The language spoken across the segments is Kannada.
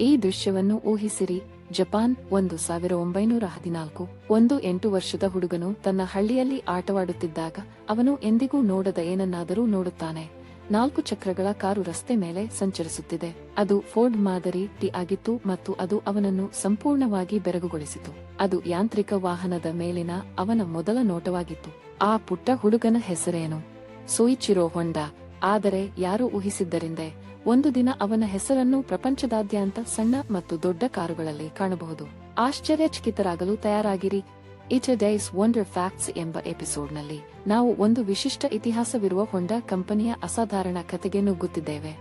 ಈ ದೃಶ್ಯವನ್ನು ಊಹಿಸಿರಿ. ಜಪಾನ್ ಒಂದು ಸಾವಿರ ಒಂಬೈನೂರ ಹದಿನಾಲ್ಕು, ಒಂದು ಎಂಟು ವರ್ಷದ ಹುಡುಗನು ತನ್ನ ಹಳ್ಳಿಯಲ್ಲಿ ಆಟವಾಡುತ್ತಿದ್ದಾಗ ಅವನು ಎಂದಿಗೂ ನೋಡದ ಏನನ್ನಾದರೂ ನೋಡುತ್ತಾನೆ. ನಾಲ್ಕು ಚಕ್ರಗಳ ಕಾರು ರಸ್ತೆ ಮೇಲೆ ಸಂಚರಿಸುತ್ತಿದೆ. ಅದು ಫೋರ್ಡ್ ಮಾದರಿ ಟಿ ಆಗಿತ್ತು ಮತ್ತು ಅದು ಅವನನ್ನು ಸಂಪೂರ್ಣವಾಗಿ ಬೆರಗುಗೊಳಿಸಿತು. ಅದು ಯಾಂತ್ರಿಕ ವಾಹನದ ಮೇಲಿನ ಅವನ ಮೊದಲ ನೋಟವಾಗಿತ್ತು. ಆ ಪುಟ್ಟ ಹುಡುಗನ ಹೆಸರೇನು? ಸೋಯಿಚಿರೋ ಹೊಂಡ. ಆದರೆ ಯಾರು ಊಹಿಸಿದ್ದರಿಂದೆ? ಒಂದು ದಿನ ಅವನ ಹೆಸರನ್ನು ಪ್ರಪಂಚದಾದ್ಯಂತ ಸಣ್ಣ ಮತ್ತು ದೊಡ್ಡ ಕಾರುಗಳಲ್ಲಿ ಕಾಣಬಹುದು. ಆಶ್ಚರ್ಯಚಕಿತರಾಗಲು ತಯಾರಾಗಿರಿ. ಇಟ್ ಡೈಸ್ ವಂಡರ್ ಫ್ಯಾಕ್ಟ್ಸ್ ಎಂಬ ಎಪಿಸೋಡ್ನಲ್ಲಿ ನಾವು ಒಂದು ವಿಶಿಷ್ಟ ಇತಿಹಾಸವಿರುವ ಹೊಂಡ ಕಂಪನಿಯ ಅಸಾಧಾರಣ ಕಥೆಗೆ ನುಗ್ಗುತ್ತಿದ್ದೇವೆ.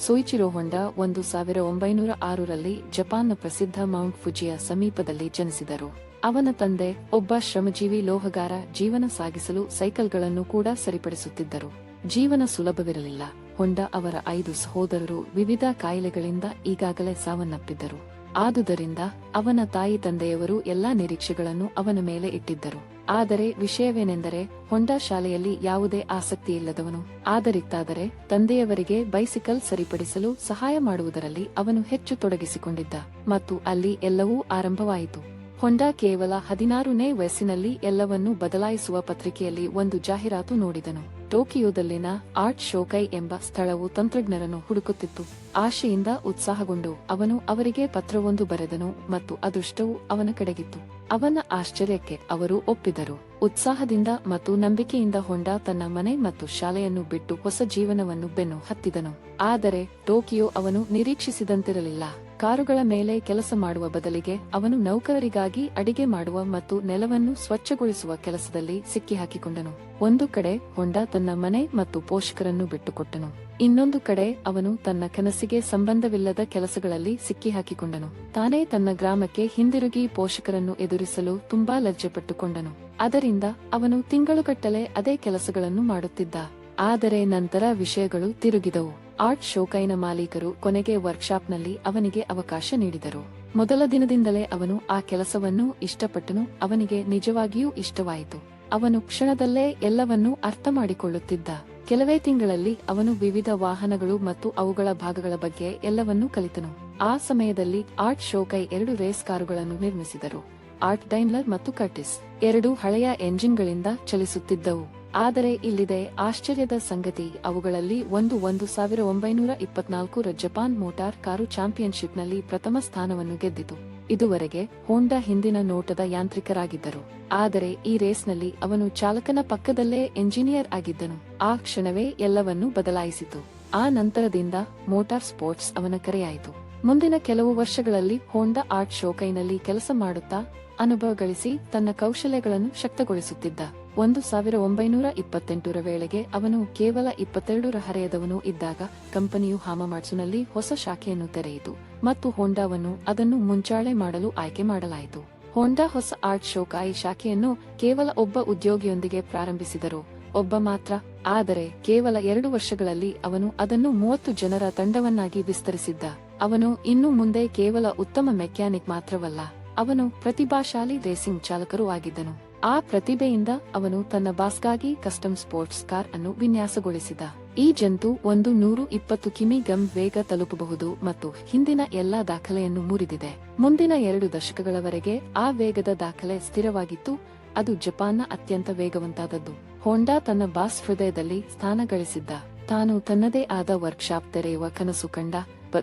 ಸೋಯಿಚಿರೋ ಹೊಂಡ ಒಂದು ಸಾವಿರ ಒಂಬೈನೂರ ಆರರಲ್ಲಿ ಜಪಾನ್ನ ಪ್ರಸಿದ್ಧ ಮೌಂಟ್ ಫುಜಿಯ ಸಮೀಪದಲ್ಲಿ ಜನಿಸಿದರು. ಅವನ ತಂದೆ, ಒಬ್ಬ ಶ್ರಮಜೀವಿ ಲೋಹಗಾರ, ಜೀವನ ಸಾಗಿಸಲು ಸೈಕಲ್ಗಳನ್ನು ಕೂಡ ಸರಿಪಡಿಸುತ್ತಿದ್ದರು. ಜೀವನ ಸುಲಭವಿರಲಿಲ್ಲ. ಹೊಂಡ ಅವರ ಐದು ಸಹೋದರರು ವಿವಿಧ ಕಾಯಿಲೆಗಳಿಂದ ಈಗಾಗಲೇ ಸಾವನ್ನಪ್ಪಿದ್ದರು. ಆದುದರಿಂದ ಅವನ ತಾಯಿ ತಂದೆಯವರು ಎಲ್ಲಾ ನಿರೀಕ್ಷೆಗಳನ್ನು ಅವನ ಮೇಲೆ ಇಟ್ಟಿದ್ದರು. ಆದರೆ ವಿಷಯವೇನೆಂದರೆ, ಹೊಂಡಾ ಶಾಲೆಯಲ್ಲಿ ಯಾವುದೇ ಆಸಕ್ತಿ ಇಲ್ಲದವನು. ಆದರಿತ್ತಾದರೆ ತಂದೆಯವರಿಗೆ ಬೈಸಿಕಲ್ ಸರಿಪಡಿಸಲು ಸಹಾಯ ಮಾಡುವುದರಲ್ಲಿ ಅವನು ಹೆಚ್ಚು ತೊಡಗಿಸಿಕೊಂಡಿದ್ದ. ಮತ್ತು ಅಲ್ಲಿ ಎಲ್ಲವೂ ಆರಂಭವಾಯಿತು. ಹೊಂಡಾ ಕೇವಲ ಹದಿನಾರನೇ ವಯಸ್ಸಿನಲ್ಲಿ ಎಲ್ಲವನ್ನೂ ಬದಲಾಯಿಸುವ ಪತ್ರಿಕೆಯಲ್ಲಿ ಒಂದು ಜಾಹೀರಾತು ನೋಡಿದನು. ಟೋಕಿಯೋದಲ್ಲಿನ ಆರ್ಟ್ ಶೋಕೈ ಎಂಬ ಸ್ಥಳವು ತಂತ್ರಜ್ಞರನ್ನು ಹುಡುಕುತ್ತಿತ್ತು. ಆಶೆಯಿಂದ ಉತ್ಸಾಹಗೊಂಡು ಅವನು ಅವರಿಗೆ ಪತ್ರವೊಂದು ಬರೆದನು ಮತ್ತು ಅದೃಷ್ಟವು ಅವನ ಕಡೆಗಿತ್ತು. ಅವನ ಆಶ್ಚರ್ಯಕ್ಕೆ ಅವರು ಒಪ್ಪಿದರು. ಉತ್ಸಾಹದಿಂದ ಮತ್ತು ನಂಬಿಕೆಯಿಂದ ಹೊಂಡ ತನ್ನ ಮನೆ ಮತ್ತು ಶಾಲೆಯನ್ನು ಬಿಟ್ಟು ಹೊಸ ಜೀವನವನ್ನು ಬೆನ್ನು ಹತ್ತಿದನು. ಆದರೆ ಟೋಕಿಯೋ ಅವನು ನಿರೀಕ್ಷಿಸಿದಂತಿರಲಿಲ್ಲ. ಕಾರುಗಳ ಮೇಲೆ ಕೆಲಸ ಮಾಡುವ ಬದಲಿಗೆ ಅವನು ನೌಕರರಿಗಾಗಿ ಅಡಿಗೆ ಮಾಡುವ ಮತ್ತು ನೆಲವನ್ನು ಸ್ವಚ್ಛಗೊಳಿಸುವ ಕೆಲಸದಲ್ಲಿ ಸಿಕ್ಕಿಹಾಕಿಕೊಂಡನು. ಒಂದು ಕಡೆ ಹೊಂಡಾ ತನ್ನ ಮನೆ ಮತ್ತು ಪೋಷಕರನ್ನು ಬಿಟ್ಟುಕೊಟ್ಟನು. ಇನ್ನೊಂದು ಕಡೆ ಅವನು ತನ್ನ ಕನಸಿಗೆ ಸಂಬಂಧವಿಲ್ಲದ ಕೆಲಸಗಳಲ್ಲಿ ಸಿಕ್ಕಿಹಾಕಿಕೊಂಡನು. ತಾನೇ ತನ್ನ ಗ್ರಾಮಕ್ಕೆ ಹಿಂದಿರುಗಿ ಪೋಷಕರನ್ನು ಎದುರಿಸಲು ತುಂಬಾ ಲಜ್ಜೆಪಟ್ಟುಕೊಂಡನು. ಅದರಿಂದ ಅವನು ತಿಂಗಳುಗಟ್ಟಲೆ ಅದೇ ಕೆಲಸಗಳನ್ನು ಮಾಡುತ್ತಿದ್ದ. ಆದರೆ ನಂತರ ವಿಷಯಗಳು ತಿರುಗಿದವು. ಆರ್ಟ್ ಶೋಕೈನ ಮಾಲೀಕರು ಕೊನೆಗೆ ವರ್ಕ್ಶಾಪ್ನಲ್ಲಿ ಅವನಿಗೆ ಅವಕಾಶ ನೀಡಿದರು. ಮೊದಲ ದಿನದಿಂದಲೇ ಅವನು ಆ ಕೆಲಸವನ್ನು ಇಷ್ಟಪಟ್ಟನು, ಅವನಿಗೆ ನಿಜವಾಗಿಯೂ ಇಷ್ಟವಾಯಿತು. ಅವನು ಕ್ಷಣದಲ್ಲೇ ಎಲ್ಲವನ್ನೂ ಅರ್ಥ ಮಾಡಿಕೊಳ್ಳುತ್ತಿದ್ದ. ಕೆಲವೇ ತಿಂಗಳಲ್ಲಿ ಅವನು ವಿವಿಧ ವಾಹನಗಳು ಮತ್ತು ಅವುಗಳ ಭಾಗಗಳ ಬಗ್ಗೆ ಎಲ್ಲವನ್ನೂ ಕಲಿತನು. ಆ ಸಮಯದಲ್ಲಿ ಆರ್ಟ್ ಶೋಕೈ ಎರಡು ರೇಸ್ ಕಾರುಗಳನ್ನು ನಿರ್ಮಿಸಿದರು. ಆರ್ಟ್ ಡೈನ್ಲರ್ ಮತ್ತು ಕರ್ಟಿಸ್ ಎರಡು ಹಳೆಯ ಎಂಜಿನ್ಗಳಿಂದ ಚಲಿಸುತ್ತಿದ್ದವು. ಆದರೆ ಇಲ್ಲಿದೆ ಆಶ್ಚರ್ಯದ ಸಂಗತಿ. ಅವುಗಳಲ್ಲಿ ಒಂದು ಒಂದು ಸಾವಿರ ಒಂಬೈನೂರ ಇಪ್ಪತ್ನಾಲ್ಕರ ಜಪಾನ್ ಮೋಟಾರ್ ಕಾರು ಚಾಂಪಿಯನ್ಶಿಪ್ನಲ್ಲಿ ಪ್ರಥಮ ಸ್ಥಾನವನ್ನು ಗೆದ್ದಿತು. ಇದುವರೆಗೆ ಹೋಂಡಾ ಹಿಂದಿನ ನೋಟದ ಯಾಂತ್ರಿಕರಾಗಿದ್ದರು. ಆದರೆ ಈ ರೇಸ್ನಲ್ಲಿ ಅವನು ಚಾಲಕನ ಪಕ್ಕದಲ್ಲೇ ಎಂಜಿನಿಯರ್ ಆಗಿದ್ದನು. ಆ ಕ್ಷಣವೇ ಎಲ್ಲವನ್ನೂ ಬದಲಾಯಿಸಿತು. ಆ ನಂತರದಿಂದ ಮೋಟಾರ್ ಸ್ಪೋರ್ಟ್ಸ್ ಅವನ ಕರೆಯಾಯಿತು. ಮುಂದಿನ ಕೆಲವು ವರ್ಷಗಳಲ್ಲಿ ಹೋಂಡಾ ಆರ್ಟ್ ಶೋಕೈನಲ್ಲಿ ಕೆಲಸ ಮಾಡುತ್ತಾ ಅನುಭವ ಗಳಿಸಿ ತನ್ನ ಕೌಶಲ್ಯಗಳನ್ನು ಶಕ್ತಗೊಳಿಸುತ್ತಿದ್ದ. ಒಂದು ಸಾವಿರ ಒಂಬೈನೂರ ಇಪ್ಪತ್ತೆಂಟರ ವೇಳೆಗೆ ಅವನು ಕೇವಲ ಇಪ್ಪತ್ತೆರಡರ ಹರೆಯದವನು ಇದ್ದಾಗ ಕಂಪನಿಯು ಹಾಮಮಾಟ್ಸುನಲ್ಲಿ ಹೊಸ ಶಾಖೆಯನ್ನು ತೆರೆಯಿತು ಮತ್ತು ಹೋಂಡಾವನ್ನು ಅದನ್ನು ಮುಂಚಾಳೆ ಮಾಡಲು ಆಯ್ಕೆ ಮಾಡಲಾಯಿತು. ಹೋಂಡಾ ಹೊಸ ಆರ್ಟ್ ಶೋಕಾಯಿ ಶಾಖೆಯನ್ನು ಕೇವಲ ಒಬ್ಬ ಉದ್ಯೋಗಿಯೊಂದಿಗೆ ಪ್ರಾರಂಭಿಸಿದರು. ಒಬ್ಬ ಮಾತ್ರ, ಆದರೆ ಕೇವಲ ಎರಡು ವರ್ಷಗಳಲ್ಲಿ ಅವನು ಅದನ್ನು ಮೂವತ್ತು ಜನರ ತಂಡವನ್ನಾಗಿ ವಿಸ್ತರಿಸಿದ್ದ. ಅವನು ಇನ್ನು ಮುಂದೆ ಕೇವಲ ಉತ್ತಮ ಮೆಕ್ಯಾನಿಕ್ ಮಾತ್ರವಲ್ಲ, ಅವನು ಪ್ರತಿಭಾಶಾಲಿ ರೇಸಿಂಗ್ ಚಾಲಕರೂ ಆಗಿದ್ದನು. ಆ ಪ್ರತಿಭೆಯಿಂದ ಅವನು ತನ್ನ ಬಾಸ್ಗಾಗಿ ಕಸ್ಟಮ್ ಸ್ಪೋರ್ಟ್ಸ್ ಕಾರ್ ಅನ್ನು ವಿನ್ಯಾಸಗೊಳಿಸಿದ. ಈ ಜಂತು ಒಂದು ನೂರು ಇಪ್ಪತ್ತು ಕಿಮಿ ಗಮ್ ವೇಗ ತಲುಪಬಹುದು ಮತ್ತು ಹಿಂದಿನ ಎಲ್ಲಾ ದಾಖಲೆಯನ್ನು ಮುರಿದಿದೆ. ಮುಂದಿನ ಎರಡು ದಶಕಗಳವರೆಗೆ ಆ ವೇಗದ ದಾಖಲೆ ಸ್ಥಿರವಾಗಿತ್ತು, ಅದು ಜಪಾನ್ನ ಅತ್ಯಂತ ವೇಗವಂತಾದದ್ದು. ಹೋಂಡಾ ತನ್ನ ಬಾಸ್ ಹೃದಯದಲ್ಲಿ ಸ್ಥಾನ ಗಳಿಸಿದ್ದ. ತಾನು ತನ್ನದೇ ಆದ ವರ್ಕ್ಶಾಪ್ ತೆರೆಯುವ ಕನಸು ಕಂಡ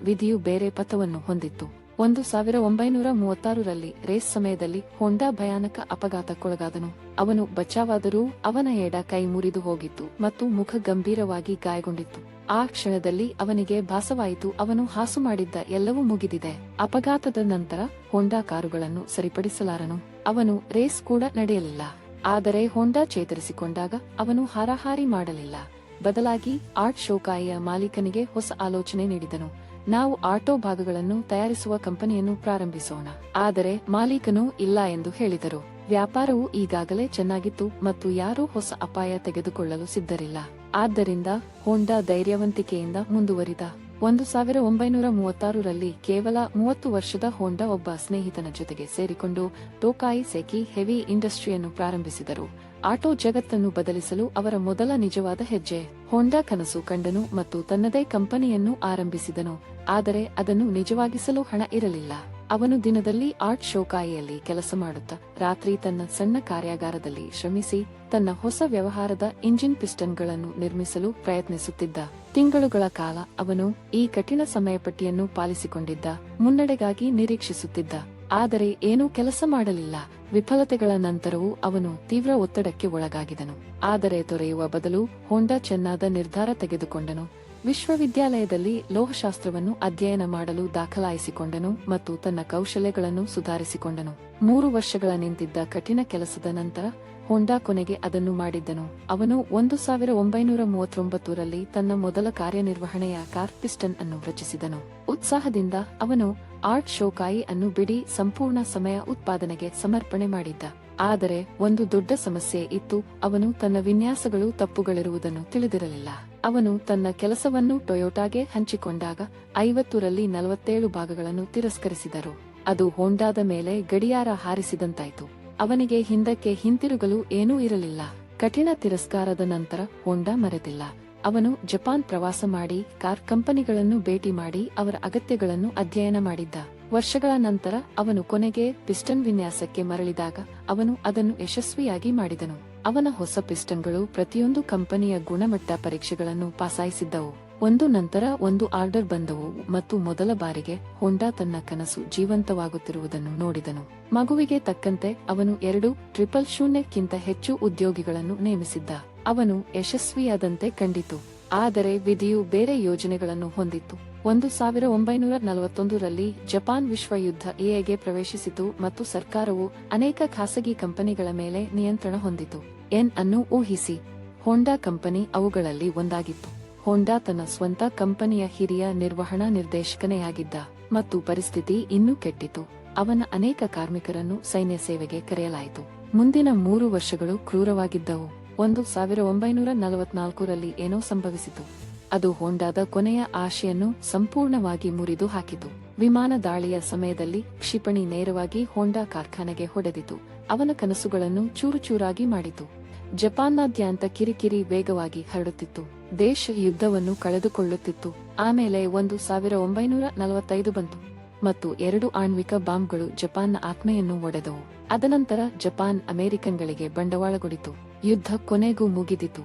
ವಿಧಿಯು ಬೇರೆ ಪಥವನ್ನು ಹೊಂದಿತ್ತು. ಒಂದು ಸಾವಿರ ಒಂಬೈನೂರ ಮೂವತ್ತಾರರಲ್ಲಿ ರೇಸ್ ಸಮಯದಲ್ಲಿ ಹೊಂಡಾ ಭಯಾನಕ ಅಪಘಾತಕ್ಕೊಳಗಾದನು. ಅವನು ಬಚಾವಾದರೂ ಅವನ ಎಡ ಕೈ ಮುರಿದು ಹೋಗಿತ್ತು ಮತ್ತು ಮುಖ ಗಂಭೀರವಾಗಿ ಗಾಯಗೊಂಡಿತ್ತು. ಆ ಕ್ಷಣದಲ್ಲಿ ಅವನಿಗೆ ಭಾಸವಾಯಿತು, ಅವನು ಹಾಸು ಮಾಡಿದ್ದ ಎಲ್ಲವೂ ಮುಗಿದಿದೆ. ಅಪಘಾತದ ನಂತರ ಹೊಂಡಾ ಕಾರುಗಳನ್ನು ಸರಿಪಡಿಸಲಾರನು. ಅವನು ರೇಸ್ ಕೂಡ ನಡೆಯಲಿಲ್ಲ. ಆದರೆ ಹೊಂಡಾ ಚೇತರಿಸಿಕೊಂಡಾಗ ಅವನು ಹಾರಾಹಾರಿ ಮಾಡಲಿಲ್ಲ. ಬದಲಾಗಿ ಆರ್ಟ್ ಶೋಕಾಯಿಯ ಮಾಲೀಕನಿಗೆ ಹೊಸ ಆಲೋಚನೆ ನೀಡಿದನು. ನಾವು ಆಟೋ ಭಾಗಗಳನ್ನು ತಯಾರಿಸುವ ಕಂಪನಿಯನ್ನು ಪ್ರಾರಂಭಿಸೋಣ. ಆದರೆ ಮಾಲೀಕನು ಇಲ್ಲ ಎಂದು ಹೇಳಿದರು. ವ್ಯಾಪಾರವು ಈಗಾಗಲೇ ಚೆನ್ನಾಗಿತ್ತು ಮತ್ತು ಯಾರೂ ಹೊಸ ಅಪಾಯ ತೆಗೆದುಕೊಳ್ಳಲು ಸಿದ್ಧರಿಲ್ಲ. ಆದ್ದರಿಂದ ಹೋಂಡಾ ಧೈರ್ಯವಂತಿಕೆಯಿಂದ ಮುಂದುವರಿದ. ಒಂದು ಸಾವಿರ ಒಂಬೈನೂರ ಮೂವತ್ತಾರರಲ್ಲಿ ಕೇವಲ ಮೂವತ್ತು ವರ್ಷದ ಹೋಂಡಾ ಒಬ್ಬ ಸ್ನೇಹಿತನ ಜೊತೆಗೆ ಸೇರಿಕೊಂಡು ಟೋಕಾಯಿ ಸೆಕಿ ಹೆವಿ ಇಂಡಸ್ಟ್ರಿಯನ್ನು ಪ್ರಾರಂಭಿಸಿದರು. ಆಟೋ ಜಗತ್ತನ್ನು ಬದಲಿಸಲು ಅವರ ಮೊದಲ ನಿಜವಾದ ಹೆಜ್ಜೆ. ಹೋಂಡಾ ಕನಸು ಕಂಡನು ಮತ್ತು ತನ್ನದೇ ಕಂಪನಿಯನ್ನು ಆರಂಭಿಸಿದನು, ಆದರೆ ಅದನ್ನು ನಿಜವಾಗಿಸಲು ಹಣ ಇರಲಿಲ್ಲ. ಅವನು ದಿನದಲ್ಲಿ ಆರ್ಟ್ ಶೋಕಾಯಿಯಲ್ಲಿ ಕೆಲಸ ಮಾಡುತ್ತಾ, ರಾತ್ರಿ ತನ್ನ ಸಣ್ಣ ಕಾರ್ಯಾಗಾರದಲ್ಲಿ ಶ್ರಮಿಸಿ ತನ್ನ ಹೊಸ ವ್ಯವಹಾರದ ಇಂಜಿನ್ ಪಿಸ್ಟನ್ಗಳನ್ನು ನಿರ್ಮಿಸಲು ಪ್ರಯತ್ನಿಸುತ್ತಿದ್ದ. ತಿಂಗಳುಗಳ ಕಾಲ ಅವನು ಈ ಕಠಿಣ ಸಮಯಪಟ್ಟಿಯನ್ನು ಪಾಲಿಸಿಕೊಂಡಿದ್ದ, ಮುನ್ನಡೆಗಾಗಿ ನಿರೀಕ್ಷಿಸುತ್ತಿದ್ದ. ಆದರೆ ಏನೂ ಕೆಲಸ ಮಾಡಲಿಲ್ಲ. ವಿಫಲತೆಗಳ ನಂತರವೂ ಅವನು ತೀವ್ರ ಒತ್ತಡಕ್ಕೆ ಒಳಗಾಗಿದನು ಆದರೆ ತೊರೆಯುವ ಬದಲು ಹೋಂಡಾ ಚೆನ್ನಾದ ನಿರ್ಧಾರ ತೆಗೆದುಕೊಂಡನು. ವಿಶ್ವವಿದ್ಯಾಲಯದಲ್ಲಿ ಲೋಹಶಾಸ್ತ್ರವನ್ನು ಅಧ್ಯಯನ ಮಾಡಲು ದಾಖಲಾಯಿಸಿಕೊಂಡನು ಮತ್ತು ತನ್ನ ಕೌಶಲ್ಯಗಳನ್ನು ಸುಧಾರಿಸಿಕೊಂಡನು. ಮೂರು ವರ್ಷಗಳ ನಿಂತಿದ್ದ ಕಠಿಣ ಕೆಲಸದ ನಂತರ ಹೋಂಡಾ ಕೊನೆಗೆ ಅದನ್ನು ಮಾಡಿದ್ದನು. ಅವನು ಒಂದು ಸಾವಿರ ಒಂಬೈನೂರ ಮೂವತ್ತೊಂಬತ್ತರಲ್ಲಿ ತನ್ನ ಮೊದಲ ಕಾರ್ಯನಿರ್ವಹಣೆಯ ಕಾರ್ ಪಿಸ್ಟನ್ ಅನ್ನು ರಚಿಸಿದನು. ಉತ್ಸಾಹದಿಂದ ಅವನು ಆರ್ಟ್ ಶೋಕಾಯಿ ಅನ್ನು ಬಿಡಿ ಸಂಪೂರ್ಣ ಸಮಯ ಉತ್ಪಾದನೆಗೆ ಸಮರ್ಪಣೆ ಮಾಡಿದ್ದ. ಆದರೆ ಒಂದು ದೊಡ್ಡ ಸಮಸ್ಯೆ ಇತ್ತು. ಅವನು ತನ್ನ ವಿನ್ಯಾಸಗಳು ತಪ್ಪುಗಳಿರುವುದನ್ನು ತಿಳಿದಿರಲಿಲ್ಲ. ಅವನು ತನ್ನ ಕೆಲಸವನ್ನು ಟೊಯೋಟಾಗೆ ಹಂಚಿಕೊಂಡಾಗ ಐವತ್ತರಲ್ಲಿ ನಲವತ್ತೇಳು ಭಾಗಗಳನ್ನು ತಿರಸ್ಕರಿಸಿದರು. ಅದು ಹೊಂಡಾದ ಮೇಲೆ ಗಡಿಯಾರ ಹಾರಿಸಿದಂತಾಯ್ತು. ಅವನಿಗೆ ಹಿಂದಕ್ಕೆ ಹಿಂತಿರುಗಲು ಏನೂ ಇರಲಿಲ್ಲ. ಕಠಿಣ ತಿರಸ್ಕಾರದ ನಂತರ ಹೋಂಡಾ ಮರೆತಿಲ್ಲ. ಅವನು ಜಪಾನ್ ಪ್ರವಾಸ ಮಾಡಿ, ಕಾರ್ ಕಂಪನಿಗಳನ್ನು ಭೇಟಿ ಮಾಡಿ, ಅವರ ಅಗತ್ಯಗಳನ್ನು ಅಧ್ಯಯನ ಮಾಡಿದ್ದ. ವರ್ಷಗಳ ನಂತರ ಅವನು ಕೊನೆಗೆ ಪಿಸ್ಟನ್ ವಿನ್ಯಾಸಕ್ಕೆ ಮರಳಿದಾಗ ಅವನು ಅದನ್ನು ಯಶಸ್ವಿಯಾಗಿ ಮಾಡಿದನು. ಅವನ ಹೊಸ ಪಿಸ್ಟನ್ಗಳು ಪ್ರತಿಯೊಂದು ಕಂಪನಿಯ ಗುಣಮಟ್ಟ ಪರೀಕ್ಷೆಗಳನ್ನು ಪಾಸಾಯಿಸಿದ್ದವು. ಒಂದು ನಂತರ ಒಂದು ಆರ್ಡರ್ ಬಂದವು ಮತ್ತು ಮೊದಲ ಬಾರಿಗೆ ಹೊಂಡಾ ತನ್ನ ಕನಸು ಜೀವಂತವಾಗುತ್ತಿರುವುದನ್ನು ನೋಡಿದನು. ಮಗುವಿಗೆ ತಕ್ಕಂತೆ ಅವನು ಎರಡು ಟ್ರಿಪಲ್ ಶೂನ್ಯಕ್ಕಿಂತ ಹೆಚ್ಚು ಉದ್ಯೋಗಿಗಳನ್ನು ನೇಮಿಸಿದ್ದ. ಅವನು ಯಶಸ್ವಿಯಾದಂತೆ ಕಂಡಿತು. ಆದರೆ ವಿಧಿಯು ಬೇರೆ ಯೋಜನೆಗಳನ್ನು ಹೊಂದಿತ್ತು. ಒಂದು ಸಾವಿರ ಒಂಬೈನೂರ ನಲವತ್ತೊಂದರಲ್ಲಿ ಜಪಾನ್ ವಿಶ್ವ ಯುದ್ಧ ಎಗೆ ಪ್ರವೇಶಿಸಿತು ಮತ್ತು ಸರ್ಕಾರವು ಅನೇಕ ಖಾಸಗಿ ಕಂಪನಿಗಳ ಮೇಲೆ ನಿಯಂತ್ರಣ ಹೊಂದಿತು. ಎನ್ ಅನ್ನು ಊಹಿಸಿ. ಹೊಂಡಾ ಕಂಪನಿ ಅವುಗಳಲ್ಲಿ ಒಂದಾಗಿತ್ತು. ಹೋಂಡಾ ತನ್ನ ಸ್ವಂತ ಕಂಪನಿಯ ಹಿರಿಯ ನಿರ್ವಹಣಾ ನಿರ್ದೇಶಕನೆಯಾಗಿದ್ದ ಮತ್ತು ಪರಿಸ್ಥಿತಿ ಇನ್ನೂ ಕೆಟ್ಟಿತು. ಅವನ ಅನೇಕ ಕಾರ್ಮಿಕರನ್ನು ಸೈನ್ಯ ಸೇವೆಗೆ ಕರೆಯಲಾಯಿತು. ಮುಂದಿನ ಮೂರು ವರ್ಷಗಳು ಕ್ರೂರವಾಗಿದ್ದವು. ಒಂದು ಸಾವಿರ ಒಂಬೈನೂರ ನಲವತ್ನಾಲ್ಕರಲ್ಲಿ ಏನೋ ಸಂಭವಿಸಿತು. ಅದು ಹೊಂಡಾದ ಕೊನೆಯ ಆಶೆಯನ್ನು ಸಂಪೂರ್ಣವಾಗಿ ಮುರಿದು ಹಾಕಿತು. ವಿಮಾನ ದಾಳಿಯ ಸಮಯದಲ್ಲಿ ಕ್ಷಿಪಣಿ ನೇರವಾಗಿ ಹೋಂಡಾ ಕಾರ್ಖಾನೆಗೆ ಹೊಡೆದಿತು. ಅವನ ಕನಸುಗಳನ್ನು ಚೂರುಚೂರಾಗಿ ಮಾಡಿತು. ಜಪಾನ್ನಾದ್ಯಂತ ಕಿರಿಕಿರಿ ವೇಗವಾಗಿ ಹರಡುತ್ತಿತ್ತು. ದೇಶ ಯುದ್ಧವನ್ನು ಕಳೆದುಕೊಳ್ಳುತ್ತಿತ್ತು. ಆಮೇಲೆ ಒಂದು ಸಾವಿರ ಒಂಬೈನೂರ ನಲವತ್ತೈದು ಬಂತು. ಮತ್ತು ಎರಡು ಆಣ್ವಿಕ ಬಾಂಬ್ಗಳು ಜಪಾನ್ನ ಆತ್ಮೆಯನ್ನು ಒಡೆದವು. ಅದನಂತರ ಜಪಾನ್ ಅಮೆರಿಕನ್ಗಳಿಗೆ ಬಂಡವಾಳಗೊಳಿತು ಯುದ್ಧ ಕೊನೆಗೂ ಮುಗಿದಿತು.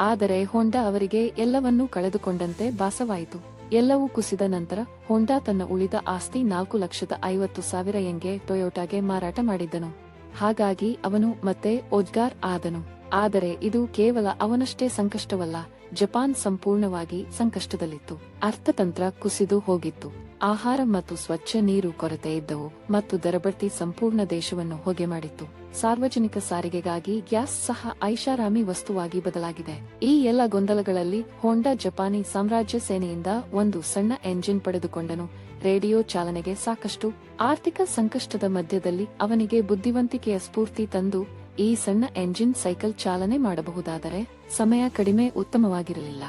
ಆದರೆ ಹೋಂಡಾ ಅವರಿಗೆ ಎಲ್ಲವನ್ನೂ ಕಳೆದುಕೊಂಡಂತೆ ಭಾಸವಾಯಿತು. ಎಲ್ಲವೂ ಕುಸಿದ ನಂತರ ಹೋಂಡಾ ತನ್ನ ಉಳಿದ ಆಸ್ತಿ ನಾಲ್ಕು ಲಕ್ಷದ ಐವತ್ತು ಸಾವಿರ ಎಂಗೆ ಟೊಯೋಟಾಗೆ ಮಾರಾಟ ಮಾಡಿದ್ದನು. ಹಾಗಾಗಿ ಅವನು ಮತ್ತೆ ಓಜ್ಗಾರ್ ಆದನು. ಆದರೆ ಇದು ಕೇವಲ ಅವನಷ್ಟೇ ಸಂಕಷ್ಟವಲ್ಲ, ಜಪಾನ್ ಸಂಪೂರ್ಣವಾಗಿ ಸಂಕಷ್ಟದಲ್ಲಿತ್ತು. ಅರ್ಥತಂತ್ರ ಕುಸಿದು ಹೋಗಿತ್ತು. ಆಹಾರ ಮತ್ತು ಸ್ವಚ್ಛ ನೀರು ಕೊರತೆ ಇದ್ದವು ಮತ್ತು ದರಬಡ್ತಿ ಸಂಪೂರ್ಣ ದೇಶವನ್ನು ಹೊಗೆ ಮಾಡಿತ್ತು. ಸಾರ್ವಜನಿಕ ಸಾರಿಗೆಗಾಗಿ ಗ್ಯಾಸ್ ಸಹ ಐಷಾರಾಮಿ ವಸ್ತುವಾಗಿ ಬದಲಾಗಿದೆ. ಈ ಎಲ್ಲ ಗೊಂದಲಗಳಲ್ಲಿ ಹೋಂಡಾ ಜಪಾನಿ ಸಾಮ್ರಾಜ್ಯ ಸೇನೆಯಿಂದ ಒಂದು ಸಣ್ಣ ಎಂಜಿನ್ ಪಡೆದುಕೊಂಡನು. ರೇಡಿಯೋ ಚಾಲನೆಗೆ ಸಾಕಷ್ಟು ಆರ್ಥಿಕ ಸಂಕಷ್ಟದ ಮಧ್ಯದಲ್ಲಿ ಅವನಿಗೆ ಬುದ್ಧಿವಂತಿಕೆಯ ಸ್ಫೂರ್ತಿ ತಂದು ಈ ಸಣ್ಣ ಎಂಜಿನ್ ಸೈಕಲ್ ಚಾಲನೆ ಮಾಡಬಹುದಾದರೆ ಸಮಯ ಕಡಿಮೆ ಉತ್ತಮವಾಗಿರಲಿಲ್ಲ.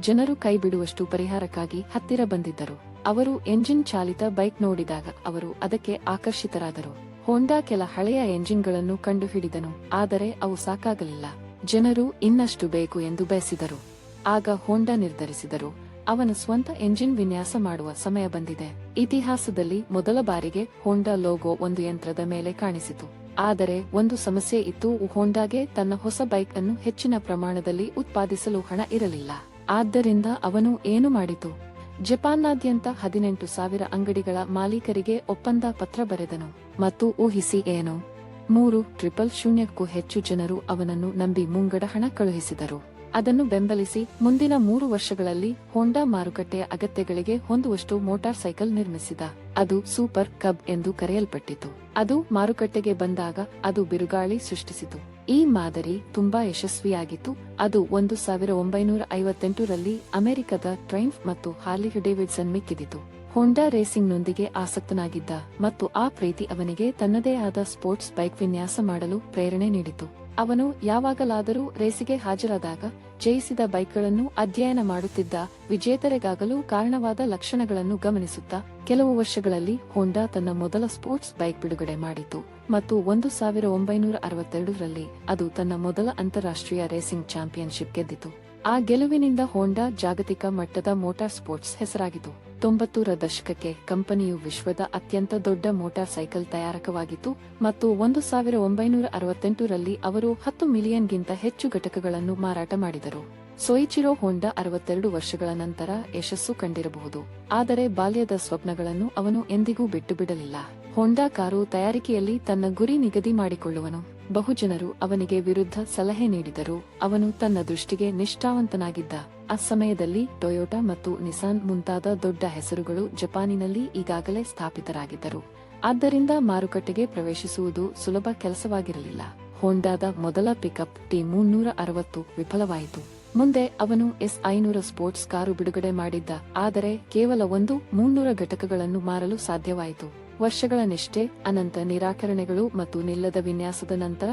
ಜನರು ಕೈ ಬಿಡುವಷ್ಟು ಪರಿಹಾರಕ್ಕಾಗಿ ಹತ್ತಿರ ಬಂದಿದ್ದರು. ಅವರು ಎಂಜಿನ್ ಚಾಲಿತ ಬೈಕ್ ನೋಡಿದಾಗ ಅವರು ಅದಕ್ಕೆ ಆಕರ್ಷಿತರಾದರು. ಹೋಂಡಾ ಕೆಲ ಹಳೆಯ ಎಂಜಿನ್ಗಳನ್ನು ಕಂಡುಹಿಡಿದನು, ಆದರೆ ಅವು ಸಾಕಾಗಲಿಲ್ಲ. ಜನರು ಇನ್ನಷ್ಟು ಬೇಕು ಎಂದು ಬಯಸಿದರು. ಆಗ ಹೋಂಡಾ ನಿರ್ಧರಿಸಿದರು. ಅವನ ಸ್ವಂತ ಎಂಜಿನ್ ವಿನ್ಯಾಸ ಮಾಡುವ ಸಮಯ ಬಂದಿದೆ. ಇತಿಹಾಸದಲ್ಲಿ ಮೊದಲ ಬಾರಿಗೆ ಹೋಂಡಾ ಲೋಗೋ ಒಂದು ಯಂತ್ರದ ಮೇಲೆ ಕಾಣಿಸಿತು. ಆದರೆ ಒಂದು ಸಮಸ್ಯೆ ಇತ್ತು ಹೋಂಡಾಗೆ ತನ್ನ ಹೊಸ ಬೈಕ್ ಅನ್ನು ಹೆಚ್ಚಿನ ಪ್ರಮಾಣದಲ್ಲಿ ಉತ್ಪಾದಿಸಲು ಹಣ ಇರಲಿಲ್ಲ. ಆದ್ದರಿಂದ ಅವನು ಏನು ಮಾಡಿತು? ಜಪಾನ್ನಾದ್ಯಂತ ಹದಿನೆಂಟು ಸಾವಿರ ಅಂಗಡಿಗಳ ಮಾಲೀಕರಿಗೆ ಒಪ್ಪಂದ ಪತ್ರ ಬರೆದನು ಮತ್ತು ಊಹಿಸಿ ಏನು? ಮೂರು ಟ್ರಿಪಲ್ ಶೂನ್ಯಕ್ಕೂ ಹೆಚ್ಚು ಜನರು ಅವನನ್ನು ನಂಬಿ ಮುಂಗಡ ಹಣ ಕಳುಹಿಸಿದರು. ಅದನ್ನು ಬೆಂಬಲಿಸಿ ಮುಂದಿನ ಮೂರು ವರ್ಷಗಳಲ್ಲಿ ಹೋಂಡಾ ಮಾರುಕಟ್ಟೆಯ ಅಗತ್ಯಗಳಿಗೆ ಹೊಂದುವಷ್ಟು ಮೋಟಾರ್ ಸೈಕಲ್ ನಿರ್ಮಿಸಿದ. ಅದು ಸೂಪರ್ ಕಬ್ ಎಂದು ಕರೆಯಲ್ಪಟ್ಟಿತು. ಅದು ಮಾರುಕಟ್ಟೆಗೆ ಬಂದಾಗ ಅದು ಬಿರುಗಾಳಿ ಸೃಷ್ಟಿಸಿತು. ಈ ಮಾದರಿ ತುಂಬಾ ಯಶಸ್ವಿಯಾಗಿತ್ತು. ಅದು ಒಂದು ಸಾವಿರ ಒಂಬೈನೂರ ಐವತ್ತೆಂಟರಲ್ಲಿ ಅಮೆರಿಕದ ಟ್ರೈಂಫ್ ಮತ್ತು ಹಾರ್ಲಿ ಡೇವಿಡ್ಸನ್ ಮಿಕ್ಕಿದಿತು. ಹೋಂಡಾ ರೇಸಿಂಗ್ನೊಂದಿಗೆ ಆಸಕ್ತನಾಗಿದ್ದ ಮತ್ತು ಆ ಪ್ರೀತಿ ಅವನಿಗೆ ತನ್ನದೇ ಆದ ಸ್ಪೋರ್ಟ್ಸ್ ಬೈಕ್ ವಿನ್ಯಾಸ ಮಾಡಲು ಪ್ರೇರಣೆ ನೀಡಿತು. ಅವನು ಯಾವಾಗಲಾದರೂ ರೇಸಿಗೆ ಹಾಜರಾದಾಗ ಜಯಿಸಿದ ಬೈಕ್ಗಳನ್ನು ಅಧ್ಯಯನ ಮಾಡುತ್ತಿದ್ದ ವಿಜೇತರಿಗಾಗಲು ಕಾರಣವಾದ ಲಕ್ಷಣಗಳನ್ನು ಗಮನಿಸುತ್ತಾ ಕೆಲವು ವರ್ಷಗಳಲ್ಲಿ ಹೋಂಡಾ ತನ್ನ ಮೊದಲ ಸ್ಪೋರ್ಟ್ಸ್ ಬೈಕ್ ಬಿಡುಗಡೆ ಮಾಡಿತು ಮತ್ತು ಒಂದು ಸಾವಿರ ಒಂಬೈನೂರ ಅರವತ್ತೆರಡರಲ್ಲಿ ಅದು ತನ್ನ ಮೊದಲ ಅಂತಾರಾಷ್ಟ್ರೀಯ ರೇಸಿಂಗ್ ಚಾಂಪಿಯನ್ಶಿಪ್ ಗೆದ್ದಿತು. ಆ ಗೆಲುವಿನಿಂದ ಹೋಂಡಾ ಜಾಗತಿಕ ಮಟ್ಟದ ಮೋಟಾರ್ ಸ್ಪೋರ್ಟ್ಸ್ ಹೆಸರಾಗಿತು ತೊಂಬತ್ತೂರ ದಶಕಕ್ಕೆ ಕಂಪನಿಯು ವಿಶ್ವದ ಅತ್ಯಂತ ದೊಡ್ಡ ಮೋಟಾರ್ ಸೈಕಲ್ ತಯಾರಕವಾಗಿತ್ತು ಮತ್ತು ಒಂದು ಸಾವಿರ ಒಂಬೈನೂರ ಅರವತ್ತೆಂಟರಲ್ಲಿ ಅವರು ಹತ್ತು ಮಿಲಿಯನ್ಗಿಂತ ಹೆಚ್ಚು ಘಟಕಗಳನ್ನು ಮಾರಾಟ ಮಾಡಿದರು. ಸೊಯಿಚಿರೋ ಹೋಂಡಾ ಅರವತ್ತೆರಡು ವರ್ಷಗಳ ನಂತರ ಯಶಸ್ಸು ಕಂಡಿರಬಹುದು, ಆದರೆ ಬಾಲ್ಯದ ಸ್ವಪ್ನಗಳನ್ನು ಅವನು ಎಂದಿಗೂ ಬಿಟ್ಟು ಬಿಡಲಿಲ್ಲ. ಹೋಂಡಾ ಕಾರು ತಯಾರಿಕೆಯಲ್ಲಿ ತನ್ನ ಗುರಿ ನಿಗದಿ ಮಾಡಿಕೊಳ್ಳುವನು. ಬಹುಜನರು ಅವನಿಗೆ ವಿರುದ್ಧ ಸಲಹೆ ನೀಡಿದರು. ಅವನು ತನ್ನ ದೃಷ್ಟಿಗೆ ನಿಷ್ಠಾವಂತನಾಗಿದ್ದ. ಆ ಸಮಯದಲ್ಲಿ ಟೊಯೋಟಾ ಮತ್ತು ನಿಸಾನ್ ಮುಂತಾದ ದೊಡ್ಡ ಹೆಸರುಗಳು ಜಪಾನಿನಲ್ಲಿ ಈಗಾಗಲೇ ಸ್ಥಾಪಿತರಾಗಿದ್ದರು. ಆದ್ದರಿಂದ ಮಾರುಕಟ್ಟೆಗೆ ಪ್ರವೇಶಿಸುವುದು ಸುಲಭ ಕೆಲಸವಾಗಿರಲಿಲ್ಲ. ಹೋಂಡಾದ ಮೊದಲ ಪಿಕಪ್ ಟಿ ಮುನ್ನೂರ ಅರವತ್ತು ವಿಫಲವಾಯಿತು. ಮುಂದೆ ಅವನು ಎಸ್ ಐನೂರ ಸ್ಪೋರ್ಟ್ಸ್ ಕಾರು ಬಿಡುಗಡೆ ಮಾಡಿದ್ದ. ಆದರೆ ಕೇವಲ ಒಂದು ಮುನ್ನೂರ ಘಟಕಗಳನ್ನು ಮಾರಲು ಸಾಧ್ಯವಾಯಿತು. ವರ್ಷಗಳ ನಿಷ್ಠೆ, ಅನಂತ ನಿರಾಕರಣೆಗಳು ಮತ್ತು ನಿಲ್ಲದ ವಿನ್ಯಾಸದ ನಂತರ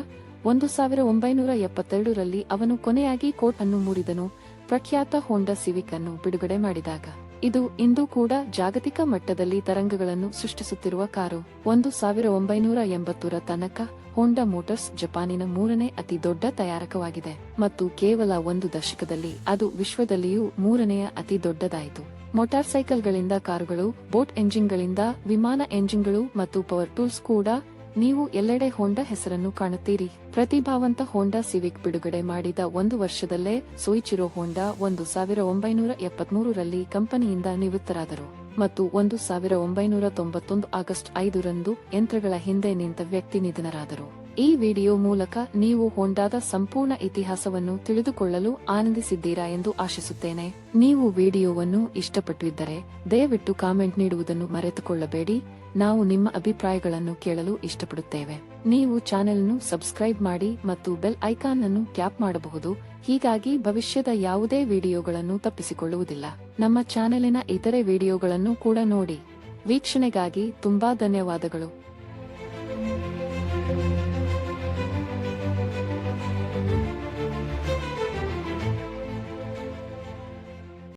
ಒಂದು ಸಾವಿರ ಒಂಬೈನೂರ ಎಪ್ಪತ್ತೆರಡರಲ್ಲಿ ಅವನು ಕೊನೆಯಾಗಿ ಕೋಟ್ ಅನ್ನು ಮೂಡಿದನು. ಪ್ರಖ್ಯಾತ ಹೋಂಡಾ ಸಿವಿಕ್ ಅನ್ನು ಬಿಡುಗಡೆ ಮಾಡಿದಾಗ ಇದು ಇಂದು ಕೂಡ ಜಾಗತಿಕ ಮಟ್ಟದಲ್ಲಿ ತರಂಗಗಳನ್ನು ಸೃಷ್ಟಿಸುತ್ತಿರುವ ಕಾರು. ಒಂದು ಸಾವಿರ ಒಂಬೈನೂರ ಎಂಬತ್ತರ ತನಕ ಹೋಂಡಾ ಮೋಟರ್ಸ್ ಜಪಾನಿನ ಮೂರನೇ ಅತಿ ದೊಡ್ಡ ತಯಾರಕವಾಗಿದೆ ಮತ್ತು ಕೇವಲ ಒಂದು ದಶಕದಲ್ಲಿ ಅದು ವಿಶ್ವದಲ್ಲಿಯೂ ಮೂರನೆಯ ಅತಿ ದೊಡ್ಡದಾಯಿತು. ಮೋಟಾರ್ ಸೈಕಲ್ಗಳಿಂದ ಕಾರುಗಳು, ಬೋಟ್ ಎಂಜಿನ್ಗಳಿಂದ ವಿಮಾನ ಎಂಜಿನ್ಗಳು ಮತ್ತು ಪವರ್ ಟೂಲ್ಸ್ ಕೂಡ ನೀವು ಎಲ್ಲೆಡೆ ಹೋಂಡಾ ಹೆಸರನ್ನು ಕಾಣುತ್ತೀರಿ. ಪ್ರತಿಭಾವಂತ ಹೋಂಡಾ ಸಿವಿಕ್ ಬಿಡುಗಡೆ ಮಾಡಿದ ಒಂದು ವರ್ಷದಲ್ಲೇ ಸೋಯಿಚಿರೋ ಹೋಂಡಾ ಒಂದು ಸಾವಿರ ಒಂಬೈನೂರ ಎಪ್ಪತ್ಮೂರರಲ್ಲಿ ಕಂಪನಿಯಿಂದ ನಿವೃತ್ತರಾದರು ಮತ್ತು ಒಂದು ಸಾವಿರ ಒಂಬೈನೂರ ತೊಂಬತ್ತೊಂದು ಆಗಸ್ಟ್ ಐದರಂದು ಯಂತ್ರಗಳ ಹಿಂದೆ ನಿಂತ ವ್ಯಕ್ತಿ ನಿಧನರಾದರು. ಈ ವಿಡಿಯೋ ಮೂಲಕ ನೀವು ಹೊಂಡಾದ ಸಂಪೂರ್ಣ ಇತಿಹಾಸವನ್ನು ತಿಳಿದುಕೊಳ್ಳಲು ಆನಂದಿಸಿದ್ದೀರಾ ಎಂದು ಆಶಿಸುತ್ತೇನೆ. ನೀವು ವಿಡಿಯೋವನ್ನು ಇಷ್ಟಪಟ್ಟಿದ್ದರೆ ದಯವಿಟ್ಟು ಕಾಮೆಂಟ್ ನೀಡುವುದನ್ನು ಮರೆತುಕೊಳ್ಳಬೇಡಿ. ನಾವು ನಿಮ್ಮ ಅಭಿಪ್ರಾಯಗಳನ್ನು ಕೇಳಲು ಇಷ್ಟಪಡುತ್ತೇವೆ. ನೀವು ಚಾನೆಲ್ ಅನ್ನು ಸಬ್ಸ್ಕ್ರೈಬ್ ಮಾಡಿ ಮತ್ತು ಬೆಲ್ ಐಕಾನ್ ಅನ್ನು ಟ್ಯಾಪ್ ಮಾಡಬಹುದು. ಹೀಗಾಗಿ ಭವಿಷ್ಯದ ಯಾವುದೇ ವಿಡಿಯೋಗಳನ್ನು ತಪ್ಪಿಸಿಕೊಳ್ಳುವುದಿಲ್ಲ. ನಮ್ಮ ಚಾನೆಲಿನ ಇತರೆ ವಿಡಿಯೋಗಳನ್ನು ಕೂಡ ನೋಡಿ. ವೀಕ್ಷಣೆಗಾಗಿ ತುಂಬಾ ಧನ್ಯವಾದಗಳು.